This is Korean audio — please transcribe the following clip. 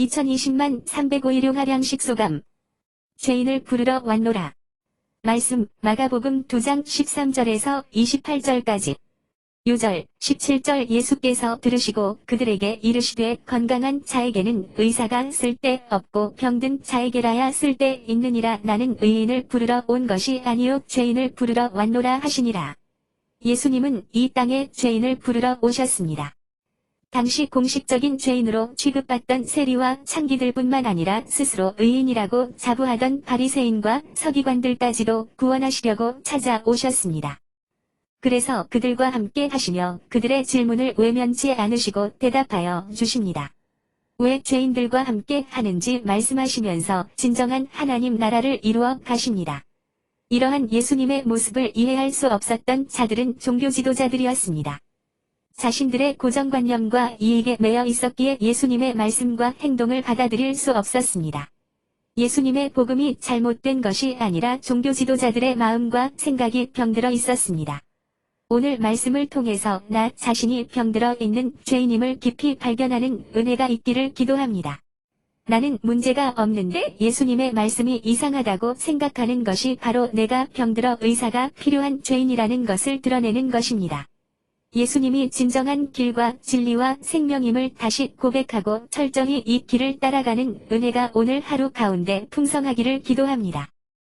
2020만 305 일용 하량식 소감. 죄인을 부르러 왔노라. 말씀 마가복음 2장 13절에서 28절까지. 요절 17절 예수께서 들으시고 그들에게 이르시되 건강한 자에게는 의사가 쓸데 없고 병든 자에게라야 쓸데 있느니라 나는 의인을 부르러 온 것이 아니요 죄인을 부르러 왔노라 하시니라. 예수님은 이 땅에 죄인을 부르러 오셨습니다. 당시 공식적인 죄인으로 취급받던 세리와 창기들뿐만 아니라 스스로 의인이라고 자부하던 바리새인과 서기관들까지도 구원하시려고 찾아오셨습니다. 그래서 그들과 함께 하시며 그들의 질문을 외면치 않으시고 대답하여 주십니다. 왜 죄인들과 함께 하는지 말씀하시면서 진정한 하나님 나라를 이루어 가십니다. 이러한 예수님의 모습을 이해할 수 없었던 자들은 종교 지도자들이었습니다. 자신들의 고정관념과 이익에 매여 있었기에 예수님의 말씀과 행동을 받아들일 수 없었습니다. 예수님의 복음이 잘못된 것이 아니라 종교 지도자들의 마음과 생각이 병들어 있었습니다. 오늘 말씀을 통해서 나 자신이 병들어 있는 죄인임을 깊이 발견하는 은혜가 있기를 기도합니다. 나는 문제가 없는데 예수님의 말씀이 이상하다고 생각하는 것이 바로 내가 병들어 의사가 필요한 죄인이라는 것을 드러내는 것입니다. 예수님이 진정한 길과 진리와 생명임을 다시 고백하고 철저히 이 길을 따라가는 은혜가 오늘 하루 가운데 풍성하기를 기도합니다.